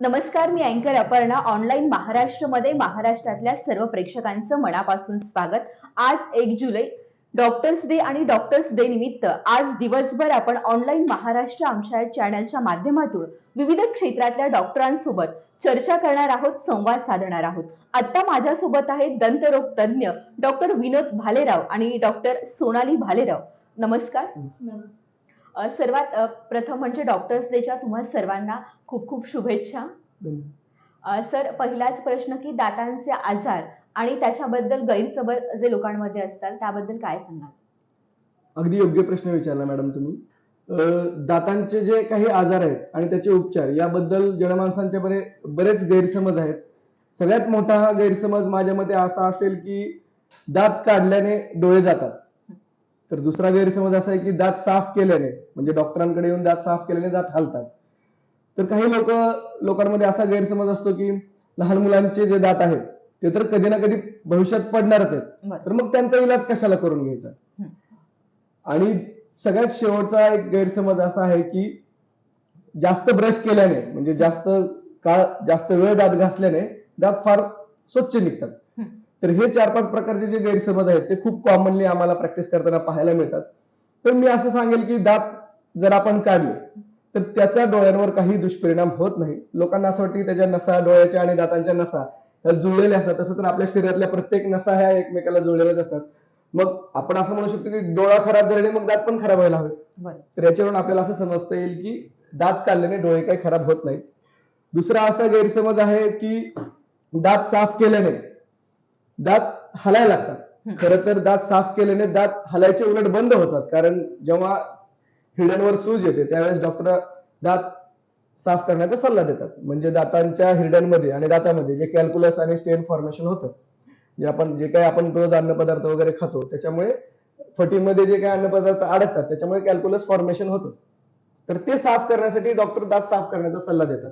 नमस्कार मी अँकर अपर्णा. ऑनलाईन महाराष्ट्रमध्ये महाराष्ट्रातल्या सर्व प्रेक्षकांचं मनापासून स्वागत. आज एक जुलै डॉक्टर्स डे आणि डॉक्टर्स डे निमित्त आज दिवसभर आपण ऑनलाईन महाराष्ट्र आमच्या चॅनलच्या माध्यमातून विविध क्षेत्रातल्या डॉक्टरांसोबत चर्चा करणार आहोत संवाद साधणार आहोत. आता माझ्यासोबत आहेत दंतरोग तज्ज्ञ डॉक्टर विनोद भालेराव आणि डॉक्टर सोनाली भालेराव. नमस्कार. सर्वात प्रथम म्हणजे डॉक्टर्स डेच्या तुम्हा सर्वांना खूप खूप शुभेच्छा. सर पहिलाच प्रश्न की दातांचे आजार आणि त्याच्याबद्दल गैरसमज जे लोकांमध्ये असतात त्याबद्दल काय सांगाल? अगदी योग्य प्रश्न विचारला मॅडम तुम्ही. दातांचे जे काही आजार आहेत आणि त्याचे उपचार याबद्दल जनमानसांच्या बरे बरेच गैरसमज आहेत. सगळ्यात मोठा हा गैरसमज माझ्या मते असा असेल की दात काढल्याने डोळे जातात. तर दुसरा गैरसमज असा आहे की दात साफ केल्याने म्हणजे डॉक्टरांकडे येऊन दात साफ केल्याने दात हालतात. तर काही लोक लोकांमध्ये असा गैरसमज असतो की लहान मुलांचे जे दात आहेत ते तर कधी ना कधी भविष्यात पडणारच आहेत. तर मग त्यांचा इलाज कशाला करून घ्यायचा. आणि सगळ्यात शेवटचा एक गैरसमज असा आहे की जास्त ब्रश केल्याने म्हणजे जास्त काळ जास्त वेळ दात घासल्याने दात फार स्वच्छ निघतात. तर हे चार पाच प्रकारचे जे गैरसमज आहेत ते खूप कॉमनली आम्हाला प्रॅक्टिस करताना पाहायला मिळतात तर मी असं सांगेल की दात जर आपण काढले तर त्याचा डोळ्यांवर काही दुष्परिणाम होत नाही. लोकांना असं वाटतं की त्याच्या नसा डोळ्याच्या आणि दातांच्या नसा ह्या जुळलेल्या असतात. तसं तर आपल्या शरीरातल्या प्रत्येक नसा ह्या एकमेकाला जुळलेल्याच असतात. मग आपण असं म्हणू शकतो की डोळा खराब झाल्याने मग दात पण खराब व्हायला हवे. तर याच्यावरून आपल्याला असं समजता येईल की दात काढल्याने डोळे काही खराब होत नाहीत. दुसरा असा गैरसमज आहे की दात साफ केल्याने दात हलायला लागतात. खरं तर दात साफ केल्याने दात हलायचे उलट बंद होतात. कारण जेव्हा हिरड्यांवर सूज येते त्यावेळेस डॉक्टर दात साफ करण्याचा सल्ला देतात. म्हणजे दातांच्या हिरड्यांमध्ये आणि दातामध्ये जे कॅल्क्युलस आणि स्टेन फॉर्मेशन होतं जे आपण जे काही आपण रोज अन्नपदार्थ वगैरे खातो त्याच्यामुळे फटीमध्ये जे काही अन्नपदार्थ अडकतात त्याच्यामुळे कॅल्क्युलस फॉर्मेशन होतं. तर ते साफ करण्यासाठी डॉक्टर दात साफ करण्याचा सल्ला देतात.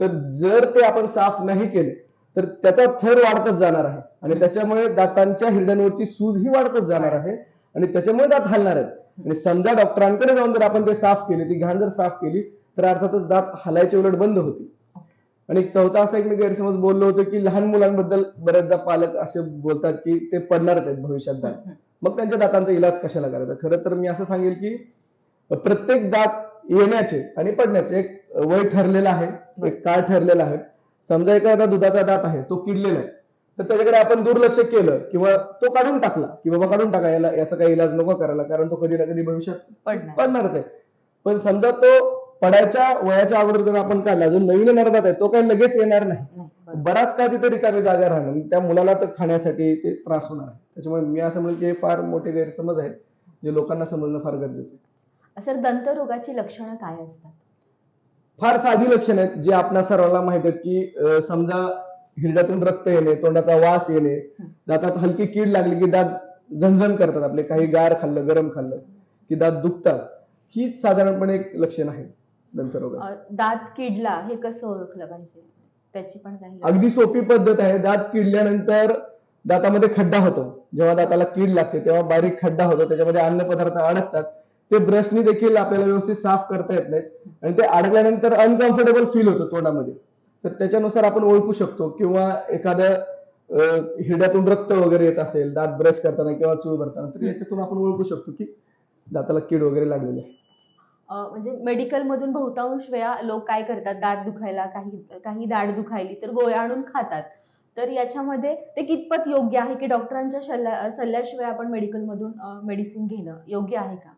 तर जर ते आपण साफ नाही केले तर त्याचा थर वाढतच जाणार आहे. आणि त्याच्यामुळे दातांच्या हिरड्यांवरची सूज ही वाढतच जाणार आहे. आणि त्याच्यामुळे दात हलणार आहेत. आणि समजा डॉक्टरांकडे जाऊन जर आपण ते साफ केले ती घाण जर साफ केली तर अर्थातच दात हलायचे उलट बंद होतील. आणि चौथा असा एक मी गैरसमज बोललो होतो की लहान मुलांबद्दल बरेचदा पालक असे बोलतात की ते पडणारच आहेत भविष्यात दात. मग त्यांच्या दातांचा इलाज कशाला करायचा? खरं तर मी असं सांगेल की प्रत्येक दात येण्याचे आणि पडण्याचे एक वय ठरलेलं आहे एक काळ ठरलेला आहे. समजा एखादा दुधाचा दात आहे तो किडलेला आहे. तर त्याच्याकडे आपण दुर्लक्ष केलं किंवा तो काढून टाकला की बाबा काढून टाका याला याचा काही इलाज नको करायला कारण तो कधी ना कधी भविष्यात पडणार पडणारच आहे. पण समजा तो पडायच्या वयाच्या अगोदर जर आपण काढला जो नवीन येणारा आहे तो काही लगेच येणार नाही. नाही, बरं. बराच काळ तिथे रिकामी जागा राहणार त्या मुलाला तर खाण्यासाठी ते त्रास होणार आहे. त्याच्यामुळे मी असं म्हणेल की हे फार मोठे गैरसमज आहेत जे लोकांना समजणं फार गरजेचं आहे. सर दंतरोगाची लक्षणं काय असतात? फार साधी लक्षण आहेत जे आपणा सर्वांना माहीत आहेत की समजा हिरड्यातून रक्त येणे तोंडाचा वास येणे दातात हलकी कीड लागली की दात झणझण करतात आपले काही गार खाल्लं गरम खाल्लं की दात दुखतात. ही साधारणपणे एक लक्षण आहे अ, दात किडला हे कसं ओळखलं पाहिजे? त्याची पण काही अगदी सोपी पद्धत आहे. दात किडल्यानंतर दातामध्ये खड्डा होतो. जेव्हा दाताला कीड लागते तेव्हा बारीक खड्डा होतो त्याच्यामध्ये अन्न पदार्थ अडकतात. ते ब्रशनी देखील आपल्याला व्यवस्थित साफ करता येत नाहीत. आणि ते अडकल्यानंतर अनकम्फर्टेबल फील होतं तोंडामध्ये. तर त्याच्यानुसार आपण ओळखू शकतो किंवा एखादं अं, हिरड्यातून रक्त वगैरे येत असेल दात ब्रश करताना किंवा चूळ भरताना तर याच्यातून आपण ओळखू शकतो की दाताला कीड वगैरे लागलेली आहे. म्हणजे मेडिकल मधून बहुतांश वेळा लोक काय करतात दात दुखायला काही काही दाढ दुखायली तर गोळ्या आणून खातात. तर याच्यामध्ये ते कितपत योग्य आहे की डॉक्टरांच्या सल्ला सल्ल्याशिवाय आपण मेडिकल मधून मेडिसिन घेणं योग्य आहे का?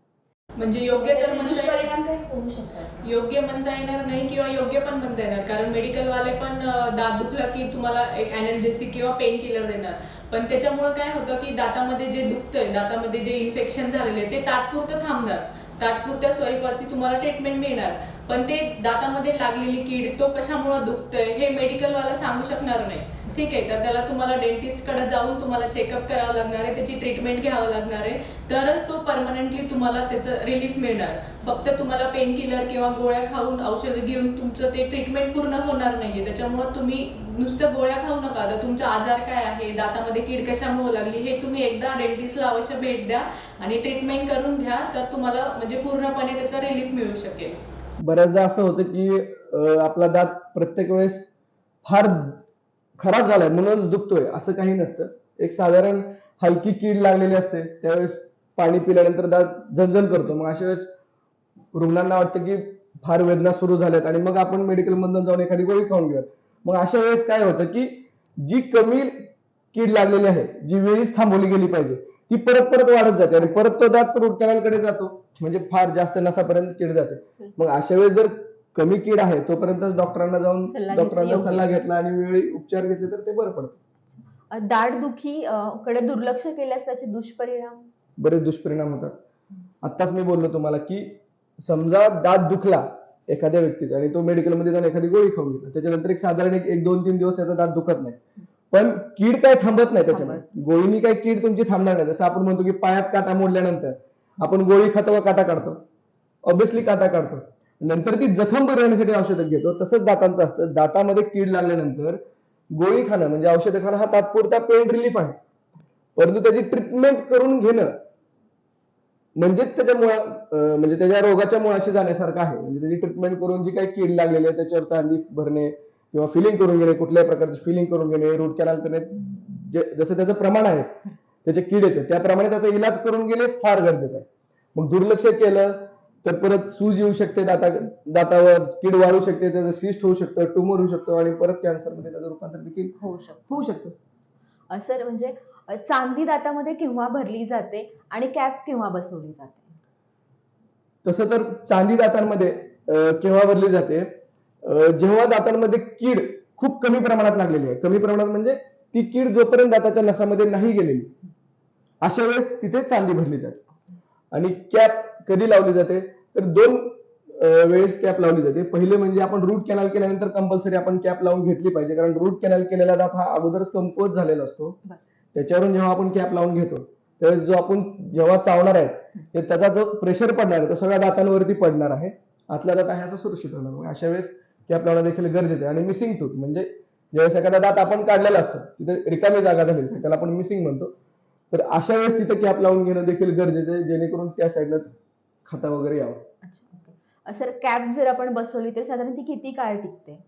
म्हणजे योग्य तर म्हणता दुष्परिणाम काही होऊ शकतात योग्य म्हणता येणार नाही किंवा योग्य पण म्हणता येणार. कारण मेडिकल वाले पण दात दुखला की तुम्हाला एक अॅनल्जेसिक किंवा पेन किलर देणार. पण त्याच्यामुळे काय होतं की दातामध्ये जे दुखतंय दातामध्ये जे इन्फेक्शन झालेले ते तात्पुरतं थांबणार. तात्पुरत्या स्वरूपाची तुम्हाला ट्रीटमेंट मिळणार. पण ते दातामध्ये लागलेली कीड तो कशामुळे दुखतंय हे मेडिकल वाला सांगू शकणार नाही. ठीक आहे तर त्याला तुम्हाला डेंटिस्टकडे जाऊन तुम्हाला चेकअप करावं लागणार आहे त्याची ट्रीटमेंट घ्यावं लागणार आहे. तरच तो परमनंटली तुम्हाला त्याचं रिलीफ मिळणार. फक्त तुम्हाला पेन किलर किंवा गोळ्या खाऊन औषधं घेऊन तुमचं ते ट्रीटमेंट पूर्ण होणार नाहीये. त्याच्यामुळे तुम्ही नुसतं गोळ्या खाऊ नका. तर तुमचा आजार काय आहे? दातामध्ये कीड कशामुळे लागली? हे तुम्ही एकदा डेंटिस्टला अवश्य भेट द्या आणि ट्रीटमेंट करून घ्या तर तुम्हाला म्हणजे पूर्णपणे त्याचा रिलीफ मिळू शकेल. बऱ्याचदा असं होतं की आपला दात प्रत्येक वेळेस फार खराब झालाय म्हणूनच दुखतोय असं काही नसतं. एक साधारण हलकी कीड लागलेली असते त्यावेळेस पाणी पिल्यानंतर दात झणझण करतो. मग अशा वेळेस रुग्णांना वाटतं की फार वेदना सुरू झाल्यात आणि मग आपण मेडिकल मधून जाऊन एखादी गोळी खाऊन घेऊयात. मग अशा वेळेस काय होतं की जी कमी कीड लागलेली आहे जी वेळीच थांबवली गेली पाहिजे ती परत परत वाढत जाते आणि परत तो दात रूट कॅनलकडे जातो. म्हणजे फार जास्त नसापर्यंत कीड जाते. मग अशा वेळेस जर कमी कीड आहे तोपर्यंत डॉक्टरांना जाऊन सल्ला डॉक्टरांना घेतला सल्ला योग्य. घेतला आणि वेळी उपचार घेतले तर ते बरं पडतं. अ, दाढदुखी अ, कडे दुर्लक्ष केल्यास त्याचे दुष्परिणाम? बरेच दुष्परिणाम होतात. आत्ताच मी बोललो तुम्हाला की समजा दात दुखला एखाद्या व्यक्तीचा आणि तो मेडिकलमध्ये जाऊन एखादी गोळी खाऊन घेतला त्याच्यानंतर एक साधारण एक एक दोन तीन दिवस त्याचा दात दुखत नाही. पण कीड काय थांबत नाही त्याच्यामध्ये. गोळीनी काय कीड तुमची थांबणार नाही. जसं आपण म्हणतो की पायात काटा मोडल्यानंतर आपण गोळी खातो वा काटा काढतो. ऑब्विसली काटा काढतो. नंतर ती जखम बरी होण्यासाठी औषधं घेतो. तसंच दातांचं असतं. दातामध्ये कीड लागल्यानंतर गोळी खाणं म्हणजे औषधं खाणं हा तात्पुरता पेन रिलीफ आहे. परंतु त्याची ट्रीटमेंट करून घेणं म्हणजे त्याच्या मुळा म्हणजे त्याच्या रोगाच्या मुळाशी जाण्यासारखं आहे. म्हणजे त्याची ट्रीटमेंट करून जी काही कीड लागलेली आहे त्याच्यावर चांदी भरणे किंवा फिलिंग करून घेणे कुठल्याही प्रकारचे फिलिंग करून घेणे रूट कॅनल करणे जे जसं त्याचं प्रमाण आहे त्याच्या किडेचं त्याप्रमाणे त्याचा इलाज करून घेणे फार गरजेचं आहे. मग दुर्लक्ष केलं तर परत सूज येऊ शकते दाता दातावर कीड वाढू शकते त्याचं सिस्ट होऊ शकतं ट्युमर होऊ शकतं आणि परत कॅन्सरमध्ये त्याचं रूपांतर देखील होऊ शकतो होऊ शकतं. सर म्हणजे चांदी दातामध्ये केव्हा भरली जाते आणि कॅप केव्हा बसवली जाते? तसं तर चांदी दातांमध्ये केव्हा भरली जाते? जेव्हा दातांमध्ये कीड खूप कमी प्रमाणात लागलेली आहे. कमी प्रमाणात म्हणजे ती कीड जोपर्यंत दाताच्या नसामध्ये नाही गेलेली अशा वेळेस तिथे चांदी भरली जाते. आणि कॅप कधी लावली जाते? तर दोन वेळेस कॅप लावली जाते. पहिले म्हणजे आपण रूट कॅनल केल्यानंतर कंपल्सरी आपण कॅप लावून घेतली पाहिजे. कारण रूट कॅनल केलेला दात हा अगोदरच कमकुवत झालेला असतो. त्याच्यावरून जेव्हा आपण कॅप लावून घेतो त्यावेळेस जो आपण जेव्हा चावणार आहे ते त्याचा जो प्रेशर पडणार आहे तो सगळ्या दातांवरती पडणार आहे. आतला दात आहे असं सुरक्षित राहणार. मग अशा वेळेस कॅप लावणं देखील गरजेचं आहे. आणि मिसिंग टूथ म्हणजे ज्यावेळेस एखादा दात आपण काढलेला असतो तिथे रिकामी जागा झालेली असते त्याला आपण मिसिंग म्हणतो. तर अशा वेळेस तिथे कॅप लावून घेणं देखील गरजेचं आहे जेणेकरून त्या साईडला खाता वगैरे यावं. अच्छा सर कॅप जर आपण बसवली तर साधारण ती किती काळ टिकते?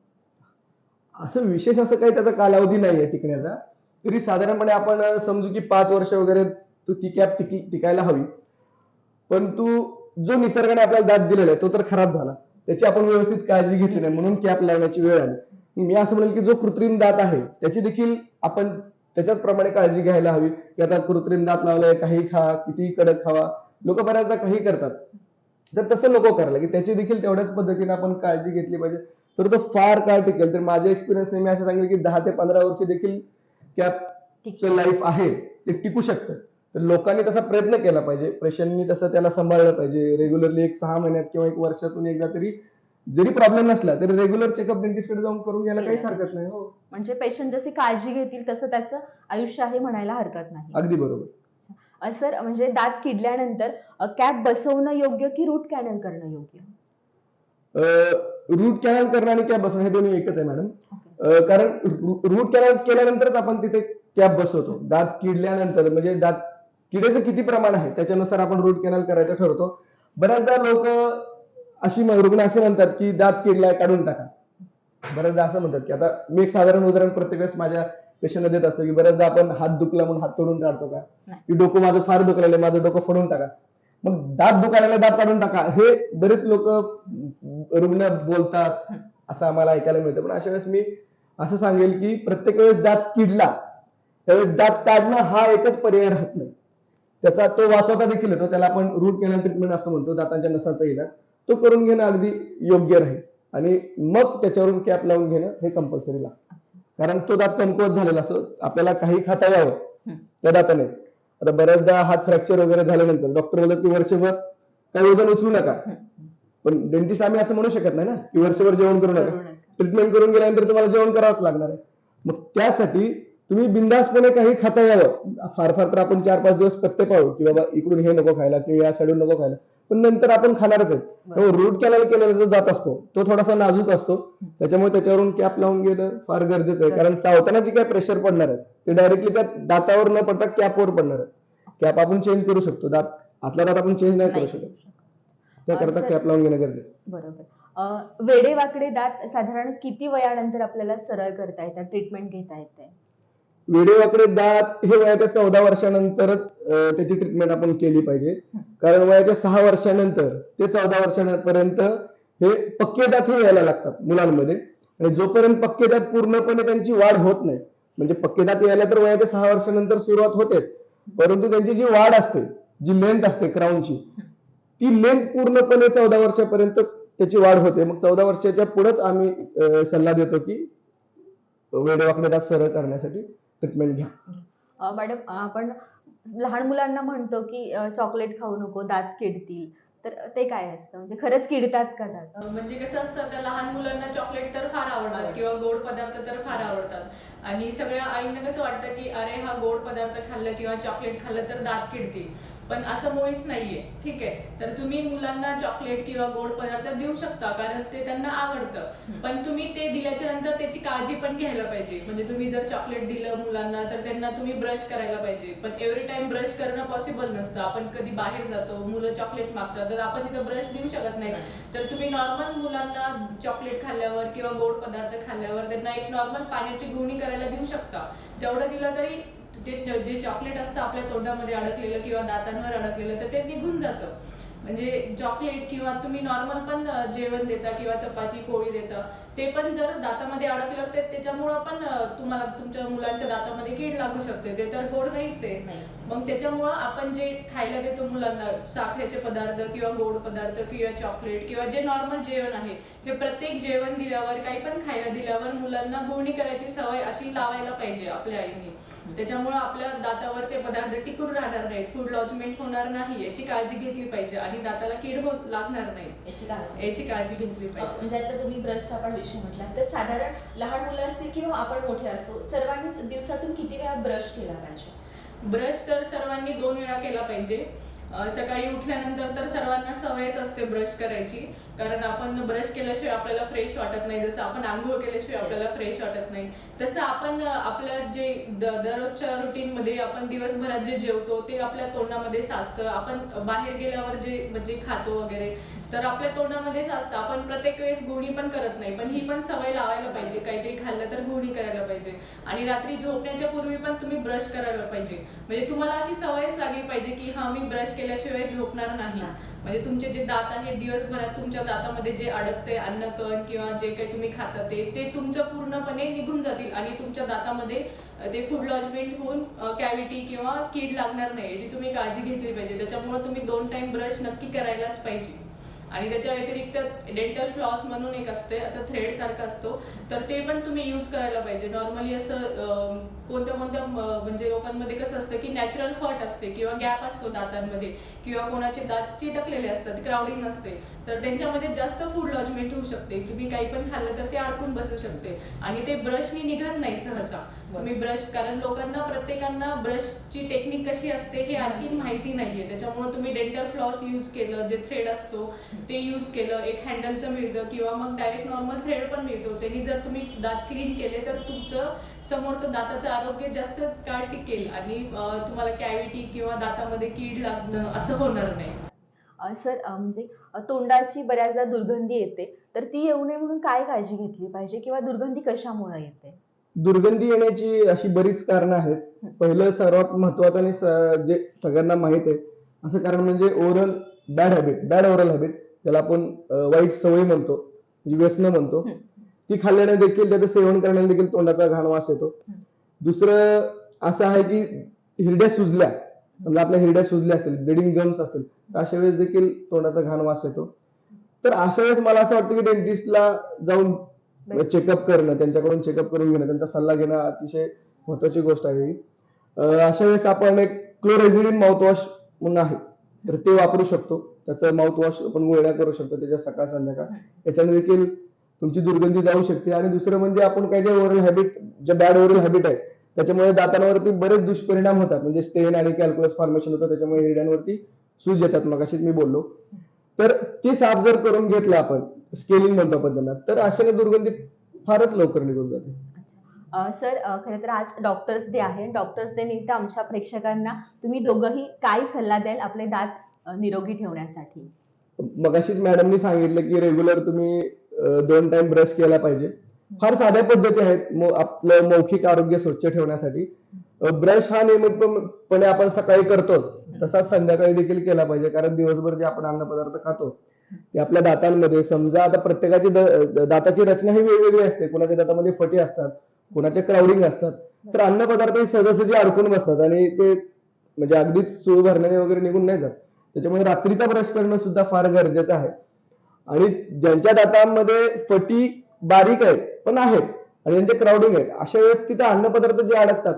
असं विशेष असं काही त्याचा कालावधी नाहीये टिकण्याचा. तरी साधारणपणे आपण समजू की पाच वर्ष वगैरे तू ती कॅप टिकी टिकायला हवी. पण तू जो निसर्गाने आपल्याला दात दिलेला आहे तो तर खराब झाला. त्याची आपण व्यवस्थित काळजी घेतली नाही म्हणून कॅप लावण्याची वेळ आली. मी असं म्हणेल की जो कृत्रिम दात आहे त्याची देखील आपण त्याच्याच प्रमाणे काळजी घ्यायला हवी की आता कृत्रिम दात लावलाय काही खा किती कडक खावा. लोक बऱ्याचदा काही करतात. तर तसं नको करायला की त्याची देखील तेवढ्याच पद्धतीने आपण काळजी घेतली पाहिजे. तर तो फार काळ टिकेल. तर माझ्या एक्सपिरियन्सने मी असं सांगेल की दहा ते पंधरा वर्ष देखील कॅपचं लाईफ आहे ते टिकू शकतं. तर लोकांनी तसा प्रयत्न केला पाहिजे. पेशंटनी तसं त्याला सांभाळलं पाहिजे. रेग्युलरली एक सहा महिन्यात किंवा एक वर्षातून एकदा तरी जरी प्रॉब्लेम नसला तरी रेग्युलर चेकअप डेंटिस्टकडे जाऊन करून घ्यायला काहीच हरकत नाही हो. म्हणजे पेशंट जशी काळजी घेतील तसं त्याचं आयुष्य आहे म्हणायला हरकत नाही. अगदी बरोबर. सर म्हणजे दात किडल्यानंतर कॅप बसवणं योग्य की रूट कॅनल करणं योग्य? रूट कॅनल करणं आणि कॅप बसवणं हे दोन्ही एकच आहे मॅडम. कारण रूट कॅनल केल्यानंतरच आपण तिथे कॅप बसवतो. दात किडल्यानंतर म्हणजे दात किडेचं किती प्रमाण आहे त्याच्यानुसार आपण रूट कॅनल करायचं ठरवतो. बऱ्याचदा लोक अशी रुग्ण असे म्हणतात की दात किडलाय काढून टाका. बऱ्याचदा असं म्हणतात की आता मी एक साधारण उदाहरण प्रत्येक वेळेस माझ्या पेशंटला देत असतो की बऱ्याचदा आपण हात दुखला म्हणून हात तोडून काढतो का. की डोकं माझं फार दुखलेलं माझं डोकं फोडून टाका. मग दात दुखायला दात काढून टाका. हे बरेच लोक रुग्ण बोलतात असं आम्हाला ऐकायला मिळतं. पण अशा वेळेस मी असं सांगेल की प्रत्येक वेळेस दात किडला त्यावेळेस दात काढणं हा एकच पर्याय राहत नाही. त्याचा तो वाचवता देखील येतो. त्याला आपण रूट कॅनल ट्रीटमेंट असं म्हणतो दातांच्या नसाचा इलाज. तो करून घेणं अगदी योग्य राहील. आणि मग त्याच्यावरून कॅप लावून घेणं हे कंपल्सरी लागतं. कारण तो दात कमकुवत झालेला असतो. आपल्याला काही खाता यावं. त्या दाताने आता बऱ्याचदा हात फ्रॅक्चर वगैरे झाल्यानंतर डॉक्टर बोलतात की वर्षभर काही वजन उचलू नका. पण डेंटिस्ट आम्ही असं म्हणू शकत नाही ना की वर्षभर जेवण करू नका. ट्रीटमेंट करून गेल्यानंतर तुम्हाला जेवण करावंच लागणार आहे. मग त्यासाठी तुम्ही बिंदासपणे काही खाता यावं. फार फार तर आपण चार पाच दिवस पत्ते पाहू की बाबा इकडून हे नको खायला किंवा या साईडून नको खायला. पण नंतर आपण खाणारच आहे. रूट कॅनल केलेला जो जात असतो तो थोडासा नाजूक असतो. त्याच्यामुळे त्याच्यावरून कॅप लावून घेणं फार गरजेचं आहे. कारण चावताना जे काय प्रेशर पडणार आहे. ते डायरेक्टली त्या दातावर न पडता कॅपवर पडणार आहे. कॅप आपण चेंज करू शकतो. दात आतला दात आपण चेंज नाही करू. शकत. त्याकरता कॅप लावून घेणं गरजेचं आहे. बरोबर. वेडेवाकडे दात साधारण किती वयानंतर आपल्याला सरळ करता येतात ट्रीटमेंट घेता येते वेडेवाकडे दात हे वयाच्या चौदा वर्षानंतरच त्याची ट्रीटमेंट आपण केली पाहिजे. कारण वयाच्या सहा वर्षानंतर ते चौदा वर्षांपर्यंत हे पक्के दात हे यायला लागतात मुलांमध्ये. आणि जोपर्यंत पक्के दात पूर्णपणे त्यांची वाढ होत नाही म्हणजे पक्के दात यायला तर वयाच्या सहा वर्षानंतर सुरुवात होतेच. परंतु त्यांची जी वाढ असते जी लेंथ असते क्राऊनची ती लेंथ पूर्णपणे चौदा वर्षापर्यंत त्याची वाढ होते. मग चौदा वर्षाच्या पुढेच आम्ही सल्ला देतो की वेडेवाकडे दात सरळ करण्यासाठी ट्रीटमेंट घ्या. अं, मॅडम आपण लहान मुलांना म्हणतो की चॉकलेट खाऊ नको दात किडतील. तर ते काय असतं? म्हणजे खरंच किडतात का दात? म्हणजे कसं असतं त्या लहान मुलांना चॉकलेट तर फार आवडतात किंवा गोड पदार्थ तर फार आवडतात. आणि सगळ्या आईंना कसं वाटतं की अरे हा गोड पदार्थ खाल्लं किंवा चॉकलेट खाल्लं तर दात किडतील. पण असं मुळीच नाहीये. ठीक आहे? तर तुम्ही मुलांना चॉकलेट किंवा गोड पदार्थ देऊ शकता कारण ते त्यांना आवडतं. पण तुम्ही ते दिल्याच्या नंतर त्याची काळजी पण घ्यायला पाहिजे. म्हणजे तुम्ही जर चॉकलेट दिलं मुलांना तर त्यांना तुम्ही ब्रश करायला पाहिजे. पण एव्हरी टाइम ब्रश करणं पॉसिबल नसतं. आपण कधी बाहेर जातो मुलं चॉकलेट मागतात तर आपण तिथं ब्रश देऊ शकत नाही. तर तुम्ही नॉर्मल मुलांना चॉकलेट खाल्ल्यावर किंवा गोड पदार्थ खाल्ल्यावर त्यांना एक नॉर्मल पाण्याची गुळणी करायला देऊ शकता. तेवढं दिलं तरी जे जे चॉकलेट असतं आपल्या तोंडामध्ये अडकलेलं किंवा दातांवर अडकलेलं तर ते निघून जातं. म्हणजे चॉकलेट किंवा तुम्ही नॉर्मल पण जेवण देता किंवा चपाती पोळी देता ते पण जर दातामध्ये अडकलं तर त्याच्यामुळं पण तुम्हाला तुमच्या मुलांच्या दातामध्ये कीड लागू शकते. ते तर गोड नाहीच आहे. मग त्याच्यामुळं आपण जे खायला देतो मुलांना साखरेचे पदार्थ किंवा गोड पदार्थ किंवा चॉकलेट किंवा जे नॉर्मल जेवण आहे हे प्रत्येक जेवण दिल्यावर काही पण खायला दिल्यावर मुलांना गुळणी करायची सवय अशी लावायला पाहिजे आपल्या आईने. त्याच्यामुळं आपल्या दातावर ते पदार्थ टिकून राहणार नाहीत. फूड लॉजमेंट होणार नाही. याची काळजी घेतली पाहिजे आणि दाताला कीड लागणार नाही. याची काळजी. याची काळजी घेतली पाहिजे. म्हणजे आता तुम्ही ब्रशचा पण विषय म्हटला. तर साधारण लहान मुलं असतील किंवा आपण मोठे असो सर्वांनीच दिवसातून किती वेळा ब्रश केला पाहिजे? ब्रश तर सर्वांनी दोन वेळा केला पाहिजे. सकाळी उठल्यानंतर तर सर्वांना सवयच असते ब्रश करायची. कारण आपण ब्रश केल्याशिवाय आपल्याला फ्रेश वाटत नाही. जसं आपण आंघोळ केल्याशिवाय. आपल्याला फ्रेश वाटत नाही. तसं आपण आपल्या जे दररोजच्या रुटीनमध्ये आपण दिवसभरात जे जेवतो ते आपल्या तोंडामध्ये साचतं. आपण बाहेर गेल्यावर जे म्हणजे खातो वगैरे तर आपल्या तोंडामध्ये साचतं. आपण प्रत्येक वेळेस गुणी पण करत नाही. पण ही पण सवय लावायला पाहिजे. काहीतरी खाल्लं तर गुणी करायला पाहिजे. आणि रात्री झोपण्याच्या पूर्वी पण तुम्ही ब्रश करायला पाहिजे. म्हणजे तुम्हाला अशी सवयच लागली पाहिजे की हा मी ब्रश केल्याशिवाय झोपणार नाही. म्हणजे तुमचे जे दात आहे दिवसभरात तुमच्या दातामध्ये जे अडकते अन्नकण किंवा जे काही तुम्ही खाता ते ते तुमचं पूर्णपणे निघून जातील आणि तुमच्या दातामध्ये ते फूड लॉजमेंट होऊन कॅव्हिटी किंवा कीड लागणार नाही याची तुम्ही काळजी घेतली पाहिजे. त्याच्यामुळे तुम्ही दोन टाइम ब्रश नक्की करायलाच पाहिजे. आणि त्याच्या व्यतिरिक्त डेंटल फ्लॉस म्हणून एक असते असं थ्रेड सारखं असतो. तर ते पण तुम्ही यूज करायला पाहिजे. नॉर्मली असं कोणत्या कोणत्या म्हणजे लोकांमध्ये कसं असतं की नॅचरल फट असते किंवा गॅप असतो दातांमध्ये किंवा कोणाचे दात चिटकलेले असतात क्राउडिंग असते तर त्यांच्यामध्ये जास्त फूड लॉजमेंट होऊ शकते. तुम्ही काही पण खाल्लं तर ते अडकून बसू शकते. आणि ते ब्रशनी निघत नाही सहसा. तुम्ही ब्रश कारण लोकांना प्रत्येकांना ब्रशची टेक्निक कशी असते हे आणखी माहिती नाहीये. त्याच्यामुळे तुम्ही डेंटल फ्लॉस यूज केलं जे थ्रेड असतो ते यूज केलं एक हँडलचं मिळतं किंवा मग डायरेक्ट नॉर्मल थ्रेड पण मिळतो. त्यांनी जर तुम्ही दात क्लीन केले तर तुमचं समोरचं दाताचं आरोग्य जास्त काळ टिकेल आणि तुम्हाला कॅव्हिटी किंवा दातामध्ये कीड लागणं असं होणार नाही. सर म्हणजे तोंडाची बऱ्याचदा दुर्गंधी येते. तर ती येऊ नये म्हणून काय काळजी घेतली पाहिजे किंवा दुर्गंधी कशामुळे येते? दुर्गंधी येण्याची अशी बरीच कारणं आहेत. पहिलं सर्वात महत्वाचं आणि जे सगळ्यांना माहीत आहे असं कारण म्हणजे oral bad habit bad oral habit त्याला आपण वाईट सवय म्हणतो म्हणजे व्यसन म्हणतो. ती खाल्ल्याने देखील त्याचं सेवन करण्याने देखील तोंडाचा घाण वास येतो. दुसरं असं आहे की हिरड्या सुजल्या समजा आपल्या हिरड्या सुजल्या असतील ब्लिडिंग जम्स असतील तर अशा वेळेस देखील तोंडाचा घाण वास येतो. तर अशा वेळेस मला असं वाटतं की डेंटिस्टला जाऊन चेकअप करणं त्यांच्याकडून चेकअप करून घेणं त्यांचा सल्ला घेणं अतिशय महत्वाची गोष्ट आहे अशा वेळेस आपण एक क्लोरेझिडिन माउथवॉश म्हणून आहे तर ते वापरू शकतो. त्याचं माउथवॉश आपण गोळ्या करू शकतो त्याच्या सकाळ संध्याकाळ. याच्याने देखील तुमची दुर्गंधी जाऊ शकते. आणि दुसरं म्हणजे आपण काय जे ओरल हॅबिट जे बॅड ओरल हॅबिट आहे त्याच्यामुळे दातांवरती बरेच दुष्परिणाम होतात. म्हणजे स्टेन आणि कॅल्क्युलस फॉर्मेशन होतं त्याच्यामुळे हिरड्यांवरती सूज येतात. मग मी बोललो. तर ते साफ जर करून घेतलं आपण स्केलिंग म्हणतो त्यांना तर अशाने दुर्गंधी फारच लवकर निघून जाते. सर खरं तर आज डॉक्टर्स डे आहे. डॉक्टर्स डे निमित्त आमच्या प्रेक्षकांना तुम्ही दोघंही काय सल्ला द्याल? आपले दात निरोगी ठेवण्यासाठी. मगाशीच मॅडमनी सांगितलं की रेग्युलर तुम्ही दोन टाइम ब्रश केला पाहिजे. फार साध्या पद्धती आहेत आपलं मौखिक आरोग्य स्वच्छ ठेवण्यासाठी. ब्रश हा नियमितपणे आपण सकाळी करतोच. तसाच संध्याकाळी देखील केला पाहिजे कारण दिवसभर जे आपण अन्नपदार्थ खातो ते आपल्या दातांमध्ये समजा आता प्रत्येकाची दाताची रचना ही वेगवेगळी असते. कुणाच्या दातामध्ये फटी असतात कुणाचे क्राउडिंग असतात. तर अन्नपदार्थ हे सहजासहजी अडकून बसतात आणि ते म्हणजे अगदीच चूळ भरण्याने वगैरे निघून नाही जात. त्याच्यामुळे रात्रीचा ब्रश करणं सुद्धा फार गरजेचं आहे. आणि ज्यांच्या दातांमध्ये फटी बारीक आहेत पण आहेत आणि ज्यांचे क्राउडिंग आहेत अशा वेळेस तिथे अन्नपदार्थ जे अडकतात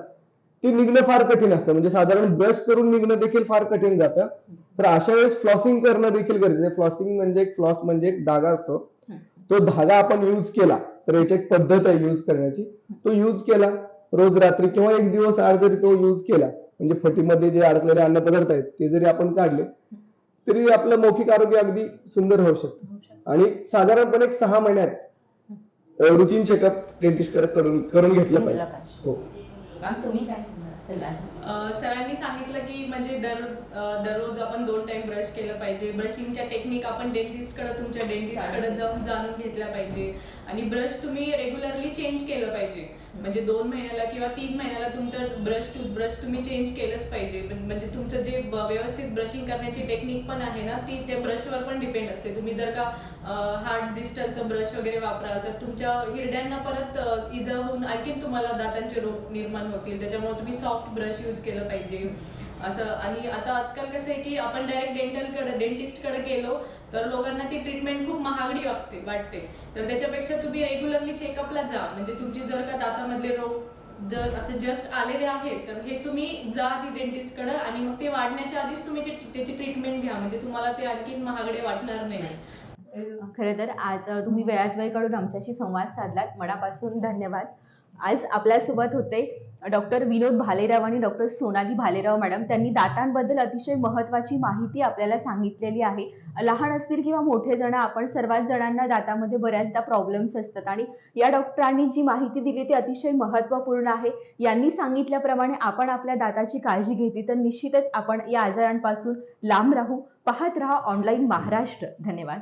ते निघणं फार कठीण असतं. म्हणजे साधारण ब्रश करून निघणं देखील फार कठीण जातं. तर अशा वेळेस फ्लॉसिंग करणं देखील गरजेचं आहे. फ्लॉसिंग म्हणजे एक फ्लॉस म्हणजे एक धागा असतो. तो धागा आपण यूज केला तर याची एक पद्धत आहे यूज करण्याची. तो यूज केला रोज रात्री किंवा एक दिवस आड जरी तो यूज केला म्हणजे फटीमध्ये जे अडकलेले अन्नपदार्थ आहेत ते जरी आपण काढले तरी आपलं मौखिक आरोग्य अगदी सुंदर होऊ शकतं. आणि साधारणपणे एक सहा महिन्यात रुटीन चेकअप डेंटिस्ट करून घेतलं घेतलं पाहिजे. हो. तुम्ही काय सरांनी सांगितलं की म्हणजे दर दररोज आपण दोन टाइम ब्रश केलं पाहिजे. ब्रशिंगच्या टेक्निक आपण डेंटिस्टकडे तुमच्या डेंटिस्टकडे जाऊन जाणून घेतल्या पाहिजे. आणि ब्रश तुम्ही रेग्युलरली चेंज केलं पाहिजे. म्हणजे दोन महिन्याला किंवा तीन महिन्याला तुमचं ब्रश टूथब्रश तुम्ही चेंज केलंच पाहिजे. म्हणजे तुमचं जे व्यवस्थित ब्रशिंग करण्याची टेक्निक पण आहे ना ती त्या ब्रशवर पण डिपेंड असते. तुम्ही जर का हार्ड ब्रिस्टलचं ब्रश वगैरे वापराल तर तुमच्या हिरड्यांना परत इजा होऊन आणखीन तुम्हाला दातांचे रोग निर्माण होतील. त्याच्यामुळे तुम्ही सॉफ्ट ब्रश यूज केलं पाहिजे. असं आणि आता आजकाल कसं आहे की आपण डायरेक्ट डेंटलकडे डेंटिस्टकडे गेलो तर लोकांना ती ट्रीटमेंट खूप महागडी वाटते वाटते. तर त्याच्यापेक्षा तुम्ही रेग्युलरली चेकअपला जा. म्हणजे तुमची जर का दातामधले रोग जर असं जस्ट आलेले आहेत तर हे तुम्ही जा आधी डेंटिस्टकडे आणि मग ते वाढण्याच्या आधीच तुम्ही त्याची ट्रीटमेंट घ्या. म्हणजे तुम्हाला ते आणखीन महागडे वाटणार नाही. खरं तर आज तुम्ही वेळात वेळ काढून आमच्याशी संवाद साधलात. मनापासून धन्यवाद. आज आपल्यासोबत होते डॉक्टर विनोद भालेराव आणि डॉक्टर सोनाली भालेराव मॅडम. त्यांनी दातांबद्दल अतिशय महत्त्वाची माहिती आपल्याला सांगितलेली आहे. लहान असतील किंवा मोठे जण आपण सर्वात जणांना दातामध्ये बऱ्याचदा प्रॉब्लेम्स असतात. आणि या डॉक्टरांनी जी माहिती दिली ती अतिशय महत्त्वपूर्ण आहे. यांनी सांगितल्याप्रमाणे आपण आपल्या दाताची काळजी घेतली तर निश्चितच आपण या आजारांपासून लांब राहू. पाहत राहा ऑनलाईन महाराष्ट्र. धन्यवाद.